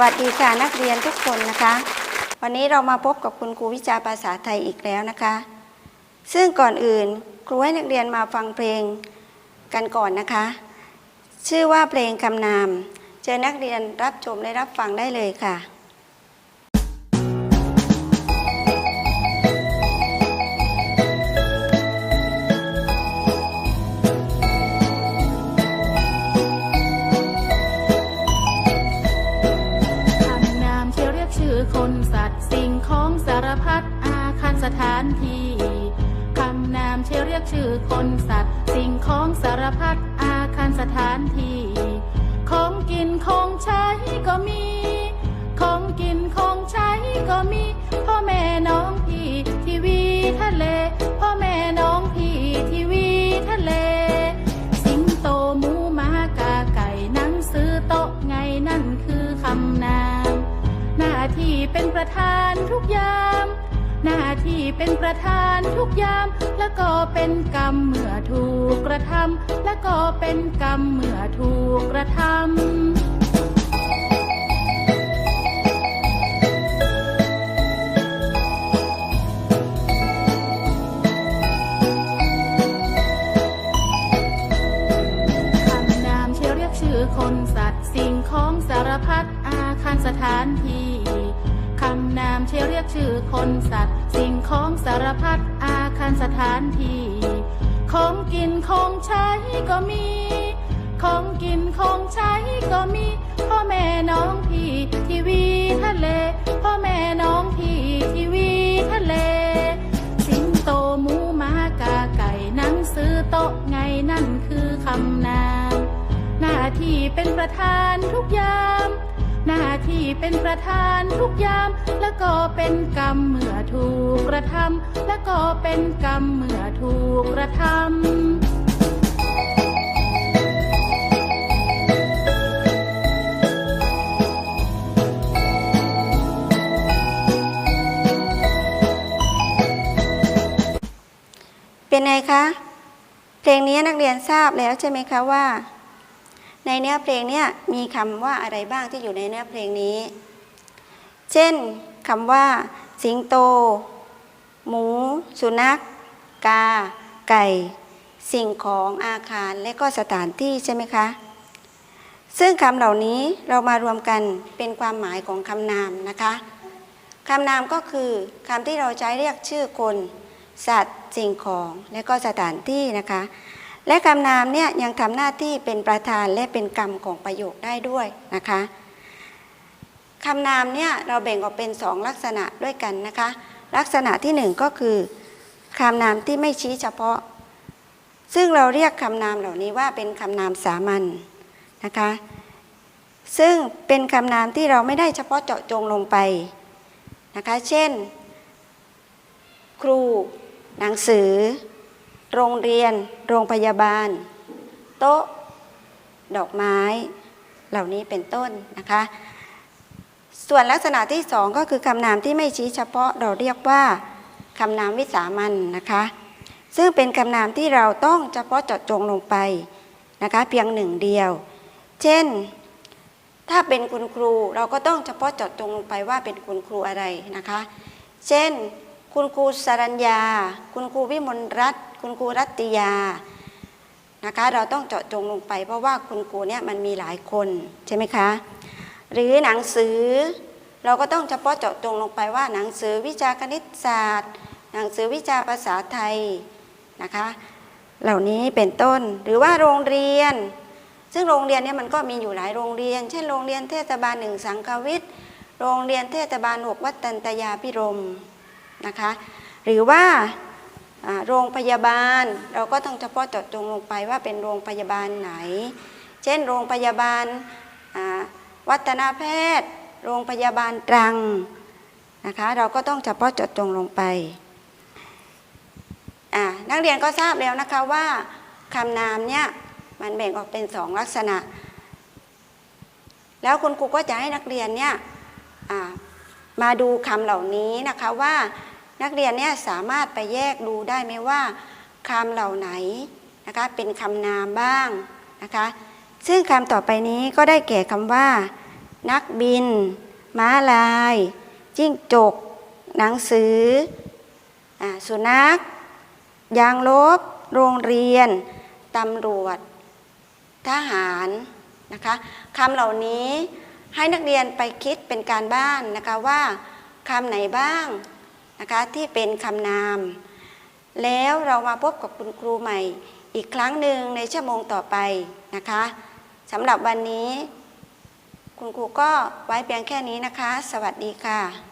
สวัสดีค่ะนักเรียนทุกคนนะคะ วันนี้เรามาพบกับคุณครูวิชาภาษาไทยอีกแล้วนะคะ ซึ่งก่อนอื่นครูให้นักเรียนมาฟังเพลงกันก่อนนะคะ ชื่อว่าเพลงคำนาม เจอนักเรียนรับชมและรับฟังได้เลยค่ะ ถานที่ คำนามเชียวเรียกชื่อคนสัตว์ สิ่งของสารพัดอาคารสถานที่ ของกินของใช้ก็มี ของกินของใช้ก็มี พ่อแม่น้องพี่ทีวีทะเล พ่อแม่น้องพี่ทีวีทะเล สิงโตหมูหมากาไก่หนังสือโต๊ะไงนั่นคือคำนาม หน้าที่เป็นประธานทุกยาม หน้าที่เป็นประธานทุกยาม แล้วก็เป็นกรรมเมื่อถูกกระทำแล้วก็เป็นกรรมเมื่อถูกกระทำคำนามเชียวเรียกชื่อคนสัตว์สิ่งของสารพัดอาคารสถานที่ นามเชียเรียกชื่อคนสัตว์ สิ่งของสารพัดอาคารสถานที่ของกินของใช้ก็มี ของกินของใช้ก็มี พ่อแม่น้องพี่ทีวีทะเล พ่อแม่น้องพี่ทีวีทะเล สิงโตหมูหมากาไก่หนังสือโต๊ะไงนั่นคือคำนาม หน้าที่เป็นประธานทุกยาม หน้าที่เป็นประธานทุกยาม แล้วก็เป็นกรรมเมื่อถูกกระทำแล้วก็เป็นกรรมเมื่อถูกกระทำเป็นไงคะ เพลงนี้นักเรียนทราบแล้วใช่ไหมคะว่า ในเนื้อเพลงเนี้มีคำว่าอะไรบ้างที่อยู่ในเนื้อเพลงนี้ เช่นคำว่า สิงโต หมู สุนัข กา ไก่ สิ่งของอาคารและก็สถานที่ใช่ไหมคะซึ่งคำเหล่านี้เรามารวมกันเป็นความหมายของคำนามนะคะคำนามก็คือคำที่เราใช้เรียกชื่อคน สัตว์ สิ่งของ และก็สถานที่นะคะ และคำนามเนี่ยยังทำหน้าที่เป็นประธานและเป็นกรรมของประโยคได้ด้วยนะคะคำนามเนี่ยเราแบ่งออกเป็นสองลักษณะด้วยกันนะคะ ลักษณะที่หนึ่งก็คือคำนามที่ไม่ชี้เฉพาะ ซึ่งเราเรียกคำนามเหล่านี้ว่าเป็นคำนามสามัญนะคะ ซึ่งเป็นคำนามที่เราไม่ได้เฉพาะเจาะจงลงไปนะคะ เช่น ครู หนังสือ โรงเรียน โรงพยาบาล โต๊ะ ดอกไม้ เหล่านี้เป็นต้นนะคะ ส่วนลักษณะที่สองก็คือคำนามที่ไม่ชี้เฉพาะเราเรียกว่าคำนามวิสามัญนะคะ ซึ่งเป็นคำนามที่เราต้องเฉพาะเจาะจงลงไปนะคะเพียงหนึ่งเดียว เช่น ถ้าเป็นคุณครูเราก็ต้องเฉพาะเจาะจงลงไปว่าเป็นคุณครูอะไรนะคะ เช่น คุณครูสรัญญา คุณครูวิมลรัตน์ คุณครูรัตติยานะคะเราต้องเจาะจงลงไป เพราะว่าคุณครูเนี่ยมันมีหลายคนใช่ไหมคะ หรือหนังสือ เราก็ต้องเฉพาะเจาะจงลงไปว่าหนังสือวิชาคณิตศาสตร์ หนังสือวิชาภาษาไทยนะคะ เหล่านี้เป็นต้นหรือว่าโรงเรียน ซึ่งโรงเรียนเนี่ยมันก็มีอยู่หลายโรงเรียน เช่นโรงเรียนเทศบาลหนึ่งสังควิทย์โรงเรียนเทศบาลหกวัดตันตยาพิรมนะคะ หรือว่า โรงพยาบาล เราก็ต้องเฉพาะเจาะจงลงไปว่าเป็นโรงพยาบาลไหน เช่น โรงพยาบาลวัฒนาแพทย์ โรงพยาบาลตรังนะคะเราก็ต้องเฉพาะเจาะจงลงไป นักเรียนก็ทราบแล้วนะคะว่าคำนามเนี่ยมันแบ่งออกเป็นสองลักษณะ แล้วคุณครูก็จะให้นักเรียนเนี่ยมาดูคำเหล่านี้นะคะว่า นักเรียนเนี่ยสามารถไปแยกดูได้ไหมว่าคำเหล่าไหนนะคะเป็นคำนามบ้างนะคะซึ่งคำต่อไปนี้ก็ได้แก่คำว่า นักบิน ม้าลาย จิ้งจก หนังสืออสุนัข ยางลบ โรงเรียน ตำรวจ ทหารนะคะคำเหล่านี้ให้นักเรียนไปคิดเป็นการบ้านนะคะว่าคำไหนบ้าง นะคะที่เป็นคำนาม แล้วเรามาพบกับคุณครูใหม่อีกครั้งหนึ่งในชั่วโมงต่อไปนะคะสำหรับวันนี้ คุณครูก็ไว้เพียงแค่นี้นะคะ สวัสดีค่ะ